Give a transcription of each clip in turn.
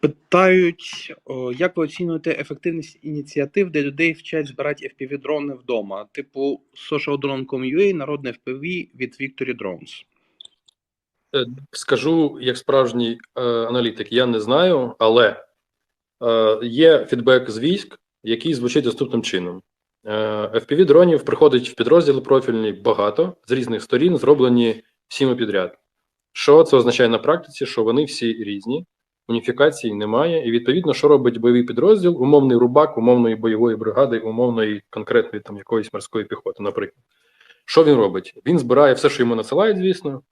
Питають, як ви оцінюєте ефективність ініціатив, де людей вчать збирати FPV-дрони вдома, типу socialdrone.com.ua, народне FPV від Victory Drones. Е, Скажу як справжній е, аналітик, я не знаю, але е, є фідбек з військ, який звучить наступним чином: е, fpv дронів приходить в підрозділи профільні багато з різних сторін, зроблені всіми підряд. Що це означає на практиці? Що вони всі різні, уніфікації немає, і відповідно, що робить бойовий підрозділ, умовний рубак, умовної бойової бригади, умовної конкретної там якоїсь морської піхоти, наприклад. Що він робить? Він збирає все, що йому насилають, звісно,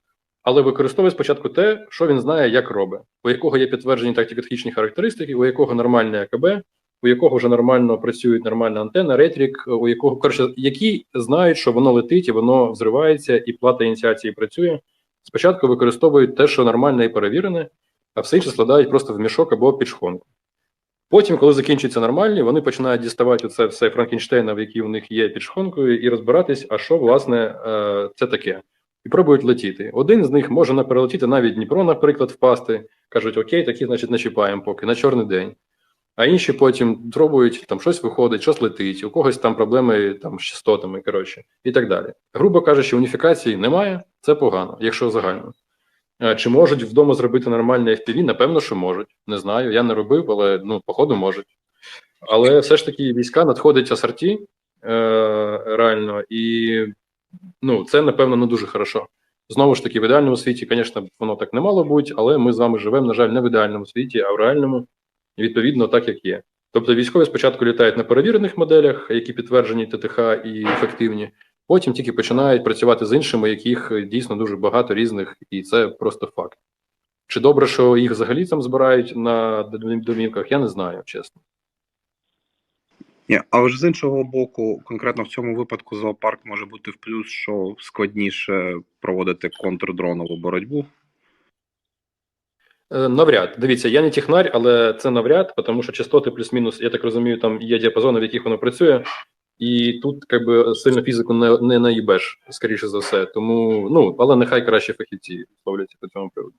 але використовує спочатку те, що він знає, як робить, у якого є підтверджені тактико-технічні характеристики, у якого нормальне АКБ, у якого вже нормально працюють нормальна антенна, ретрік, у якого коротше, які знають, що воно летить і воно взривається, і плата ініціації працює. Спочатку використовують те, що нормальне і перевірене, а все інше складають просто в мішок або під шхонку. Потім, коли закінчується нормальні, вони починають діставати оце все Франкенштейна, в який у них є під шхонкою, і розбиратись, а що власне е, це таке і пробують летіти. Один з них може перелетіти навіть Дніпро, наприклад, впасти. Кажуть, окей, такі, значить, не чіпаємо поки на чорний день. А інші потім пробують, там щось виходить, щось летить, у когось там проблеми там, з частотами, коротше, і так далі. Грубо кажучи, уніфікації немає, це погано, якщо загально. Е, Чи можуть вдома зробити нормальне FPV? Напевно, що можуть. Не знаю. Я не робив, але ну, походу можуть. Але все ж таки війська надходять асорті е, реально, і ну, це, напевно, не дуже хорошо. Знову ж таки, в ідеальному світі, звісно, воно так не мало бути, але ми з вами живемо, на жаль, не в ідеальному світі, а в реальному, відповідно, так як є. Тобто військові спочатку літають на перевірених моделях, які підтверджені ТТХ і ефективні, потім тільки починають працювати з іншими, яких дійсно дуже багато різних, і це просто факт. Чи добре, що їх взагалі там збирають на домівках, я не знаю, чесно. Ні, але ж з іншого боку, конкретно в цьому випадку зоопарк може бути в плюс, що складніше проводити контрдронову боротьбу. Е, Навряд. Дивіться, я не технарь, але це навряд, тому що частоти плюс-мінус, я так розумію, там є діапазони, в яких воно працює, і тут якби сильно фізику не, не наїбеш, скоріше за все. Тому, ну, але нехай краще фахівці ловляться по цьому приводу.